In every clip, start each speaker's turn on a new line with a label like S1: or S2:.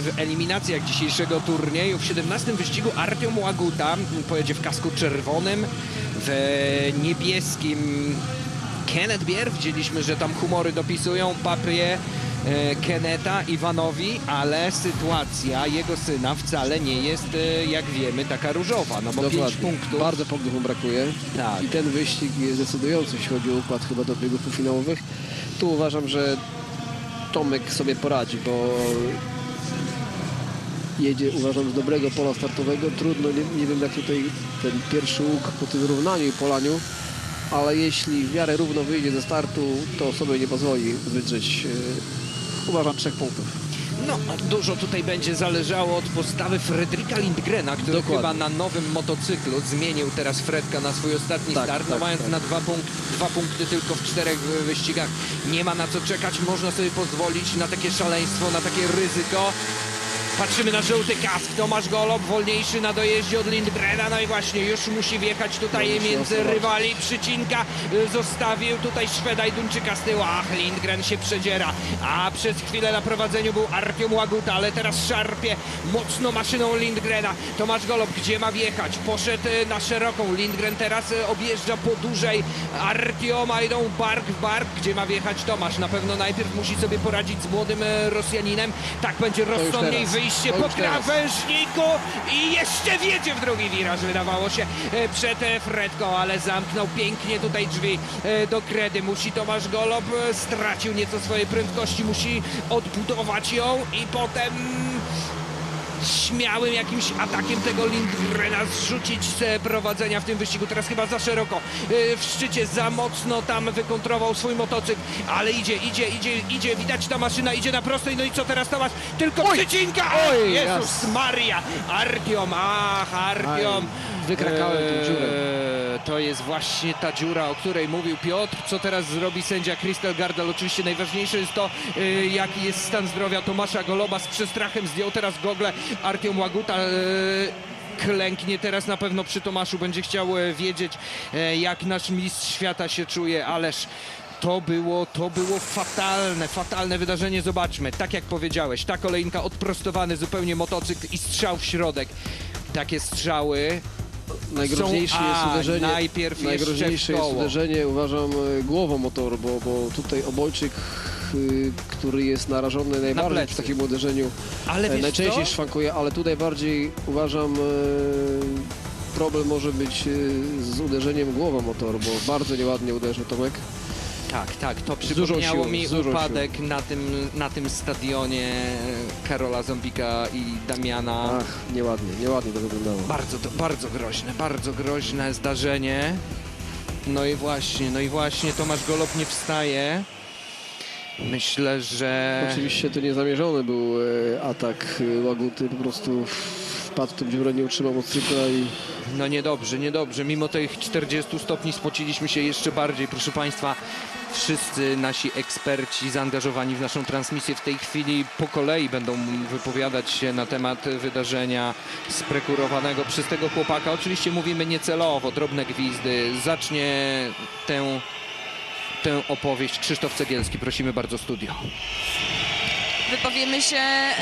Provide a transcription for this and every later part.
S1: właśnie w eliminacjach dzisiejszego turnieju. W 17 wyścigu Artiom Łaguta pojedzie w kasku czerwonym, w niebieskim Kenneth Bier. Widzieliśmy, że tam humory dopisują papie e, Keneta Iwanowi, ale sytuacja jego syna wcale nie jest, e, jak wiemy, taka różowa, no bo 5
S2: Dokładnie.
S1: punktów.
S2: Bardzo punktów mu brakuje.
S1: Tak.
S2: I ten wyścig jest decydujący, jeśli chodzi o układ chyba do biegów półfinałowych. Tu uważam, że Tomek sobie poradzi, bo jedzie, uważam, z dobrego pola startowego. Trudno, nie, nie wiem jak tutaj ten pierwszy łuk po tym równaniu i polaniu, ale jeśli w miarę równo wyjdzie ze startu, to sobie nie pozwoli wydrzeć, e, uważam, trzech punktów.
S1: No, dużo tutaj będzie zależało od postawy Fredrika Lindgrena, który
S2: Dokładnie.
S1: chyba na nowym motocyklu zmienił teraz Fredka na swój ostatni
S2: Tak,
S1: start, no
S2: tak,
S1: mając
S2: tak.
S1: na dwa, punkt, dwa punkty tylko w czterech wyścigach. Nie ma na co czekać, można sobie pozwolić na takie szaleństwo, na takie ryzyko. Patrzymy na żółty kask, Tomasz Golob, wolniejszy na dojeździe od Lindgrena, no i właśnie już musi wjechać tutaj między rywali, przycinka y, zostawił tutaj Szweda i Duńczyka z tyłu, ach Lindgren się przedziera, a przez chwilę na prowadzeniu był Artiom Łaguta, ale teraz szarpie mocno maszyną Lindgrena, Tomasz Golob gdzie ma wjechać, poszedł y, na szeroką, Lindgren teraz y, objeżdża po dłużej Artioma, idą bark w bark, gdzie ma wjechać Tomasz, na pewno najpierw musi sobie poradzić z młodym Rosjaninem, tak będzie rozsądniej
S2: teraz. To
S1: po krawężniku i jeszcze wjedzie w drugi wiraż, wydawało się, e, przed e, Fredką, ale zamknął pięknie tutaj drzwi e, do kredy. Musi Tomasz Golob, stracił nieco swojej prędkości, musi odbudować ją i potem śmiałym jakimś atakiem tego Lindgrena zrzucić z prowadzenia w tym wyścigu. Teraz chyba za szeroko. E, W szczycie za mocno tam wykontrował swój motocykl, ale idzie, idzie, idzie, idzie. Widać ta maszyna idzie na prostej. No i co teraz Tomasz? Tylko!
S2: Oj,
S1: Oj, Jezus
S2: jas.
S1: Maria! Artiom, ach, Artiom.
S2: Aj, wykrakałem tą dziurę.
S1: Eee, To jest właśnie ta dziura, o której mówił Piotr. Co teraz zrobi sędzia Crystal Gardel? Oczywiście najważniejsze jest to, e, jaki jest stan zdrowia Tomasza Goloba. Z przestrachem zdjął teraz gogle Artiom Łaguta. e, Klęknie teraz na pewno przy Tomaszu. Będzie chciał wiedzieć, jak nasz mistrz świata się czuje. Ależ to było, to było fatalne, fatalne wydarzenie. Zobaczmy, tak jak powiedziałeś, ta kolejka, odprostowany zupełnie motocykl i strzał w środek. Takie strzały
S2: Najgroźniejsze
S1: Są-
S2: jest uderzenie.
S1: najpierw
S2: najgroźniejsze jest uderzenie, uważam, e, głową motoru, bo, bo tutaj obojczyk, y, który jest narażony najbardziej
S1: plecy.
S2: przy takim uderzeniu,
S1: Ale
S2: e, najczęściej
S1: co?
S2: szwankuje, ale tutaj bardziej uważam e, problem może być e, z uderzeniem głową motoru, bo bardzo nieładnie uderzył Tomek.
S1: Tak, tak, to przypomniało
S2: siłą,
S1: mi
S2: z dużą
S1: upadek na tym, na tym stadionie Karola Zombika i Damiana.
S2: Ach, nieładnie, nieładnie to wyglądało.
S1: Bardzo, to, bardzo groźne, bardzo groźne zdarzenie. No i właśnie, no i właśnie Tomasz Golob nie wstaje. Myślę, że...
S2: Oczywiście to niezamierzony był e, atak e, Łaguty, po prostu wpadł w tym nie utrzymał motocykla i
S1: No niedobrze, niedobrze. Mimo tych 40 stopni spociliśmy się jeszcze bardziej. Proszę Państwa, wszyscy nasi eksperci zaangażowani w naszą transmisję w tej chwili po kolei będą wypowiadać się na temat wydarzenia sprekurowanego przez tego chłopaka. Oczywiście mówimy niecelowo, drobne gwizdy. Zacznie tę, tę opowieść Krzysztof Cegielski. Prosimy bardzo studio.
S3: Wypowiemy się e,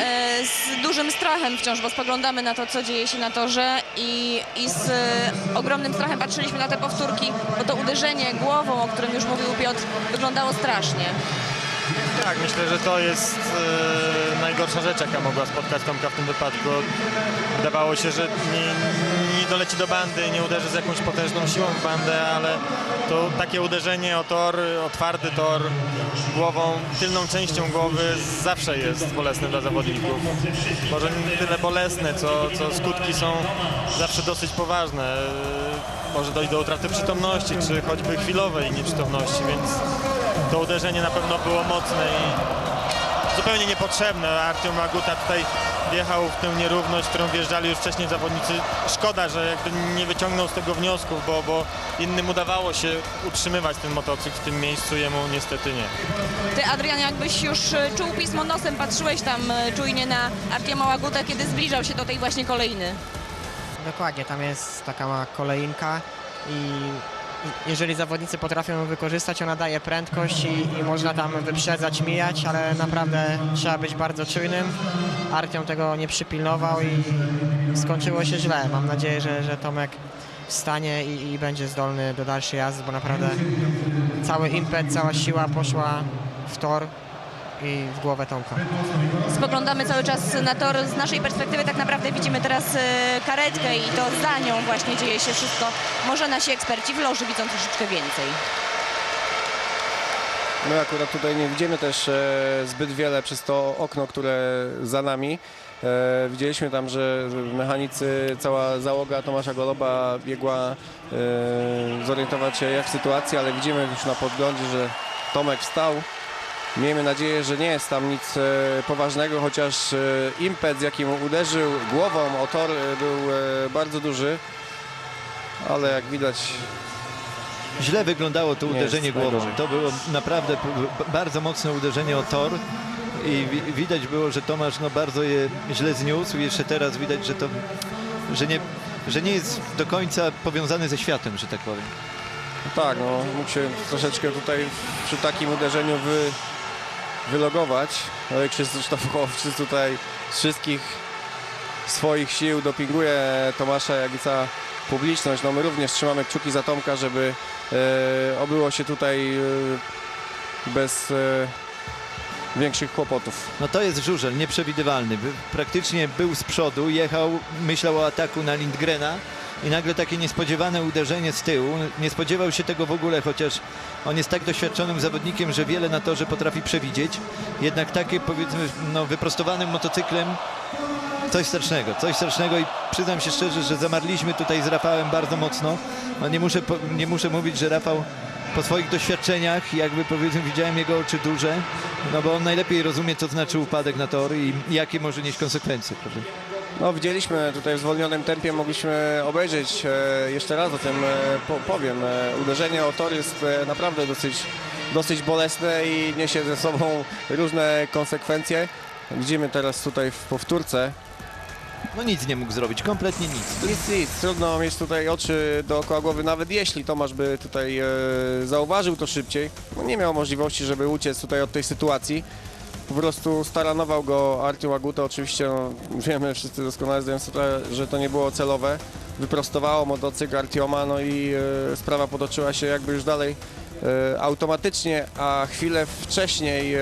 S3: z dużym strachem wciąż, bo spoglądamy na to, co dzieje się na torze i, i z e, ogromnym strachem patrzyliśmy na te powtórki, bo to uderzenie głową, o którym już mówił Piotr, wyglądało strasznie.
S4: Tak, myślę, że to jest e, najgorsza rzecz, jaka mogła spotkać Tomka w tym wypadku. Wydawało się, że nie, nie doleci do bandy, nie uderzy z jakąś potężną siłą w bandę, ale to takie uderzenie o tor, o twardy tor głową, tylną częścią głowy zawsze jest bolesne dla zawodników. Może nie tyle bolesne, co, co skutki są zawsze dosyć poważne. Może dojść do utraty przytomności, czy choćby chwilowej nieprzytomności, więc to uderzenie na pewno było mocne i zupełnie niepotrzebne. Artiom Aguta tutaj wjechał w tę nierówność, w którą wjeżdżali już wcześniej zawodnicy. Szkoda, że jakby nie wyciągnął z tego wniosków, bo, bo innym udawało się utrzymywać ten motocykl w tym miejscu, jemu niestety nie.
S3: Ty, Adrian, jakbyś już e, czuł pismo nosem, patrzyłeś tam e, czujnie na Artioma Łagutę, kiedy zbliżał się do tej właśnie kolejny.
S5: Dokładnie, tam jest taka mała kolejka i jeżeli zawodnicy potrafią ją wykorzystać, ona daje prędkość i, i można tam wyprzedzać, mijać, ale naprawdę trzeba być bardzo czujnym. Artiom tego nie przypilnował i skończyło się źle. Mam nadzieję, że, że Tomek wstanie i, i będzie zdolny do dalszej jazdy, bo naprawdę cały impet, cała siła poszła w tor i w głowę Tomka.
S3: Spoglądamy cały czas na tor. Z naszej perspektywy tak naprawdę widzimy teraz e, karetkę i to za nią właśnie dzieje się wszystko. Może nasi eksperci w loży widzą troszeczkę więcej.
S6: My akurat tutaj nie widzimy też e, zbyt wiele przez to okno, które za nami. E, widzieliśmy tam, że mechanicy, cała załoga Tomasza Goloba biegła zorientować się jak w sytuacji, ale widzimy już na podglądzie, że Tomek wstał. Miejmy nadzieję, że nie jest tam nic e, poważnego, chociaż e, impet, z jakim uderzył głową o tor e, był bardzo duży. Ale jak widać
S7: Źle wyglądało to
S6: Nie
S7: uderzenie głową. To było naprawdę bardzo mocne uderzenie o tor i wi- widać było, że Tomasz no, bardzo je źle zniósł. Jeszcze teraz widać, że to że nie, że nie jest do końca powiązany ze światem, że tak powiem.
S6: Tak, no mógł się troszeczkę tutaj przy takim uderzeniu wy, wylogować. No i Krzysztof Sztafkowczyk tutaj z wszystkich swoich sił dopinguje Tomasza, cała publiczność. No my również trzymamy kciuki za Tomka, żeby e, obyło się tutaj e, bez e, większych kłopotów.
S7: No to jest żużel, nieprzewidywalny. Praktycznie był z przodu, jechał, myślał o ataku na Lindgrena i nagle takie niespodziewane uderzenie z tyłu. Nie spodziewał się tego w ogóle, chociaż on jest tak doświadczonym zawodnikiem, że wiele na torze potrafi przewidzieć. Jednak takie powiedzmy no, wyprostowanym motocyklem coś strasznego, coś strasznego i przyznam się szczerze, że zamarliśmy tutaj z Rafałem bardzo mocno. No, nie, muszę, nie muszę mówić, że Rafał po swoich doświadczeniach, jakby powiedzmy widziałem jego oczy duże, no bo on najlepiej rozumie, co znaczy upadek na tor i jakie może nieść konsekwencje.
S6: No widzieliśmy tutaj w zwolnionym tempie, mogliśmy obejrzeć e, jeszcze raz o tym e, po, powiem. E, uderzenie o tor jest naprawdę dosyć, dosyć bolesne i niesie ze sobą różne konsekwencje. Widzimy teraz tutaj w powtórce.
S7: No nic nie mógł zrobić, kompletnie nic.
S6: Nic, nic, trudno mieć tutaj oczy dookoła głowy, nawet jeśli Tomasz by tutaj zauważył to szybciej. No, nie miał możliwości, żeby uciec tutaj od tej sytuacji. Po prostu staranował go Artiom Aguta, oczywiście no, wiemy wszyscy doskonale zdajemy że to nie było celowe. Wyprostowało motocykl Artioma, no i e, sprawa potoczyła się jakby już dalej e, automatycznie, a chwilę wcześniej e,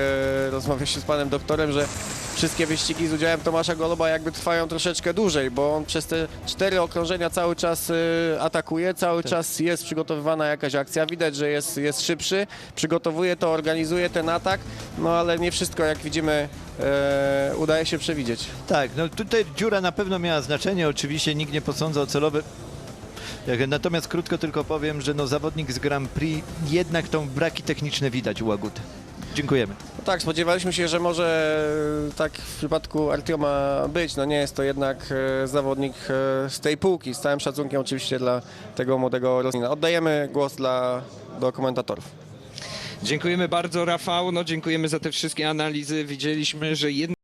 S6: się z panem doktorem, że wszystkie wyścigi z udziałem Tomasza Goloba jakby trwają troszeczkę dłużej, bo on przez te cztery okrążenia cały czas e, atakuje, cały czas jest przygotowywana jakaś akcja, widać, że jest, jest szybszy, przygotowuje to, organizuje ten atak, no ale nie wszystko jak widzimy e, udaje się przewidzieć.
S7: Tak, no tutaj dziura na pewno miała znaczenie, oczywiście nikt nie posądza o celowe. Jak- Natomiast krótko tylko powiem, że no zawodnik z Grand Prix jednak tą braki techniczne widać u Aguty. Dziękujemy.
S6: Tak, spodziewaliśmy się, że może tak w przypadku Artioma być. No nie jest to jednak e, zawodnik e, z tej półki. Z całym szacunkiem oczywiście dla tego młodego Rosjanina. Oddajemy głos dla, do komentatorów.
S1: Dziękujemy bardzo, Rafał. No, dziękujemy za te wszystkie analizy. Widzieliśmy, że jednak